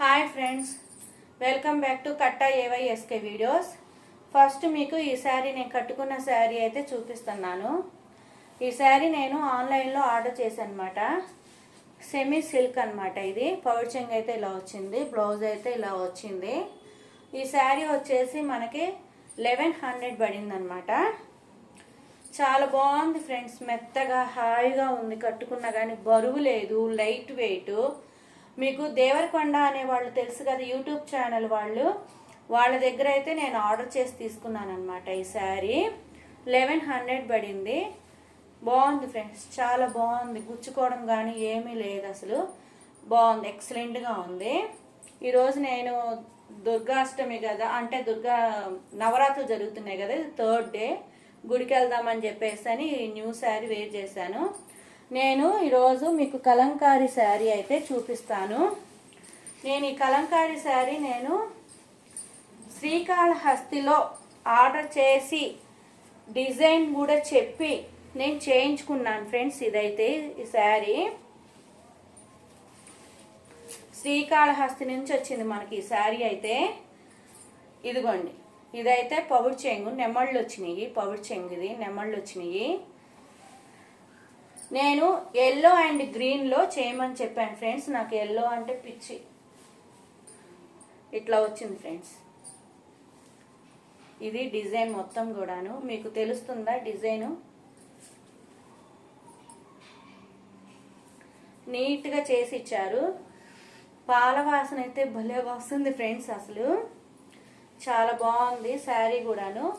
Hi friends welcome back to Katta AYSK videos first మీకు ఈ శారీ నేను కట్టుకున్న శారీ అయితే చూపిస్తున్నాను. ఈ శారీ నేను ఆన్లైన్లో ఆర్డర్ చేశానమాట సెమీ సిల్క్ అనమాట ఇది. పౌచింగ్ అయితే ఇలా వచ్చింది బ్లౌజ్ అయితే ఇలా వచ్చింది. ఈ శారీ వచ్చేసి మనకి లెవెన్ హండ్రెడ్ పడిందనమాట చాలా బాగుంది ఫ్రెండ్స్ మెత్తగా హాయిగా ఉంది కట్టుకున్నా కానీ బరువు లేదు లైట్ వెయిట్ మీకు దేవరకొండ అనే వాళ్ళు తెలుసు కదా యూట్యూబ్ ఛానల్ వాళ్ళు. వాళ్ళ దగ్గర అయితే నేను ఆర్డర్ చేసి తీసుకున్నాను అనమాట ఈ శారీ. లెవెన్ హండ్రెడ్ పడింది. బాగుంది ఫ్రెండ్స్. చాలా బాగుంది. గుచ్చుకోవడం కానీ ఏమీ లేదు అసలు. బాగుంది. ఎక్సలెంట్గా ఉంది. ఈరోజు నేను దుర్గాష్టమి కదా అంటే దుర్గా నవరాత్రులు జరుగుతున్నాయి కదా ఇది థర్డ్ డే. గుడికి వెళ్దామని చెప్పేసి అని న్యూ శారీ వేర్ చేశాను. నేను ఈరోజు మీకు కలంకారీ శారీ అయితే చూపిస్తాను. నేను ఈ కలంకారీ శారీ నేను శ్రీకాళహస్తిలో ఆర్డర్ చేసి డిజైన్ కూడా చెప్పి నేను చేయించుకున్నాను ఫ్రెండ్స్ ఇదైతే ఈ శారీ. శ్రీకాళహస్తి నుంచి వచ్చింది మనకి ఈ శారీ అయితే. ఇదిగోండి. ఇదైతే పవుడు చెంగు నెమళ్ళు వచ్చినాయి పవుడు చెంగుది నెమళ్ళు వచ్చినాయి. నేను ఎల్లో అండ్ గ్రీన్లో చేయమని చెప్పాను ఫ్రెండ్స్. నాకు ఎల్లో అంటే పిచ్చి. ఇట్లా వచ్చింది ఫ్రెండ్స్. ఇది డిజైన్ మొత్తం కూడాను. మీకు తెలుస్తుందా డిజైను? నీట్గా చేసి ఇచ్చారు. పాల వాసన అయితే భలే వస్తుంది ఫ్రెండ్స్ అసలు. చాలా బాగుంది శారీ కూడాను.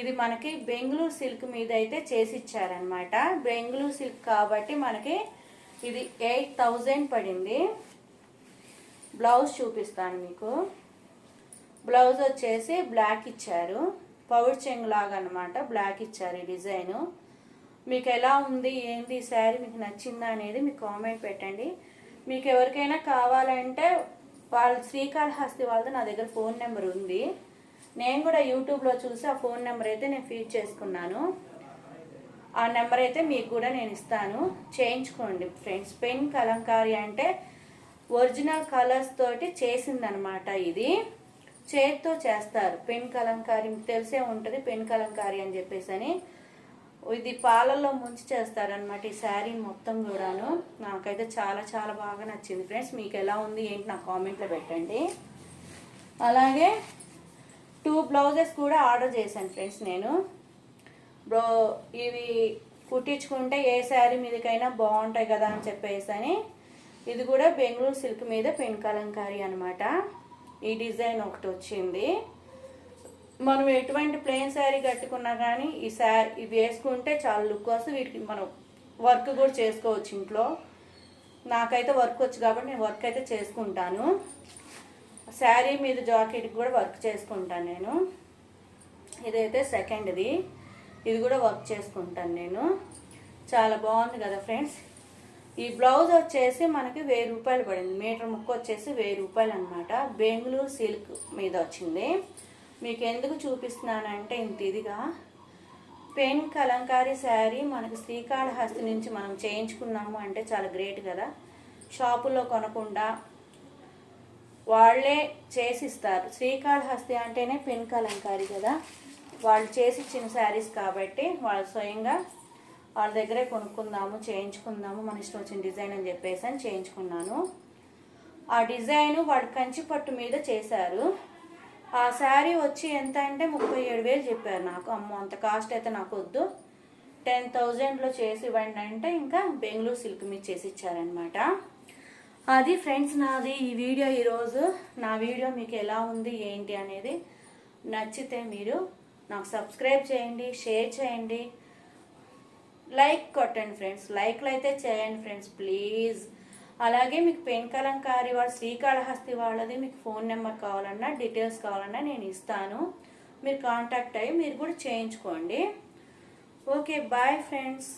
ఇది మనకి బెంగళూరు సిల్క్ మీద అయితే చేసి ఇచ్చారనమాట బెంగళూరు సిల్క్ కాబట్టి మనకి ఇది ఎయిట్ థౌజండ్ పడింది. బ్లౌజ్ చూపిస్తాను మీకు. బ్లౌజ్ వచ్చేసి బ్లాక్ ఇచ్చారు. పౌడ్ చెంగ్ లాగా అనమాట బ్లాక్ ఇచ్చారు ఈ డిజైను. మీకు ఎలా ఉంది ఏంది ఈ శారీ మీకు నచ్చిందా అనేది మీకు కామెంట్ పెట్టండి. మీకు ఎవరికైనా కావాలంటే వాళ్ళ శ్రీకాళహస్తి వాళ్ళతో నా దగ్గర ఫోన్ నెంబర్ ఉంది. నేను కూడా యూట్యూబ్లో చూసి ఆ ఫోన్ నెంబర్ అయితే నేను ఫీడ్ చేసుకున్నాను. ఆ నెంబర్ అయితే మీకు కూడా నేను ఇస్తాను. చేయించుకోండి ఫ్రెండ్స్. పెన్ కలంకారీ అంటే ఒరిజినల్ కలర్స్ తోటి చేసిందనమాట ఇది. చేతితో చేస్తారు. పెన్ కలంకారీ తెలిసే ఉంటుంది. పెన్ కలంకారీ అని చెప్పేసి అని ఇది పాలల్లో ముంచి చేస్తారనమాట ఈ శారీ మొత్తం కూడాను. నాకైతే చాలా చాలా బాగా నచ్చింది ఫ్రెండ్స్. మీకు ఎలా ఉంది ఏంటి నా కామెంట్లో పెట్టండి. అలాగే టూ బ్లౌజెస్ కూడా ఆర్డర్ చేశాను ఫ్రెండ్స్ నేను. బ్రో ఇవి కుట్టించుకుంటే ఏ శారీ మీదకైనా బాగుంటాయి కదా అని చెప్పేసి అని ఇది కూడా బెంగళూరు సిల్క్ మీద పెన్ కలంకారీ అనమాట ఈ డిజైన్ ఒకటి వచ్చింది. మనం ఎటువంటి ప్లెయిన్ శారీ కట్టుకున్నా కానీ ఈ శారీ ఇవి వేసుకుంటే చాలా లుక్ వస్తుంది. వీటికి మనం వర్క్ కూడా చేసుకోవచ్చు ఇంట్లో. నాకైతే వర్క్ వచ్చు కాబట్టి నేను వర్క్ అయితే చేసుకుంటాను. శారీ మీద జాకెట్కి కూడా వర్క్ చేసుకుంటాను నేను. ఇదైతే సెకండ్ది. ఇది కూడా వర్క్ చేసుకుంటాను నేను. చాలా బాగుంది కదా ఫ్రెండ్స్? ఈ బ్లౌజ్ వచ్చేసి మనకి వెయ్యి రూపాయలు పడింది. మీటర్ ముక్క వచ్చేసి వెయ్యి రూపాయలు అనమాట బెంగళూరు సిల్క్ మీద వచ్చింది. మీకు ఎందుకు చూపిస్తున్నానంటే ఇంత ఇదిగా. పెన్ కలంకారీ శారీ మనకి శ్రీకాళహస్తి నుంచి మనం చేయించుకున్నాము అంటే చాలా గ్రేట్ కదా. షాపుల్లో కొనకుండా వాళ్ళే చేసిస్తారు. శ్రీకాళహస్తి అంటేనే పెన్ కలంకారి కదా. వాళ్ళు చేసి ఇచ్చిన శారీస్ కాబట్టి వాళ్ళు స్వయంగా వాళ్ళ దగ్గరే కొనుక్కుందాము చేయించుకుందాము మన ఇష్టం వచ్చిన డిజైన్ అని చెప్పేసి అని చేయించుకున్నాను. ఆ డిజైన్ వాడు కంచి పట్టు మీద చేశారు. ఆ శారీ వచ్చి ఎంత అంటే ముప్పై ఏడు వేలు చెప్పారు నాకు. అమ్మో అంత కాస్ట్ అయితే నాకు వద్దు. టెన్ థౌజండ్లో చేసి ఇవ్వండి అంటే ఇంకా బెంగళూరు సిల్క్ మీద చేసి ఇచ్చారనమాట అది ఫ్రెండ్స్ నాది ఈ వీడియో ఈరోజు. నా వీడియో మీకు ఎలా ఉంది ఏంటి అనేది నచ్చితే మీరు నాకు సబ్స్క్రైబ్ చేయండి షేర్ చేయండి. లైక్ కొట్టండి ఫ్రెండ్స్ లైక్లు అయితే చేయండి ఫ్రెండ్స్ ప్లీజ్. అలాగే మీకు పెన్ కలంకారి వాళ్ళ శ్రీకాళహస్తి వాళ్ళది మీకు ఫోన్ నెంబర్ కావాలన్నా డీటెయిల్స్ కావాలన్నా నేను ఇస్తాను. మీరు కాంటాక్ట్ అయ్యి మీరు కూడా చేయించుకోండి. Okay bye friends.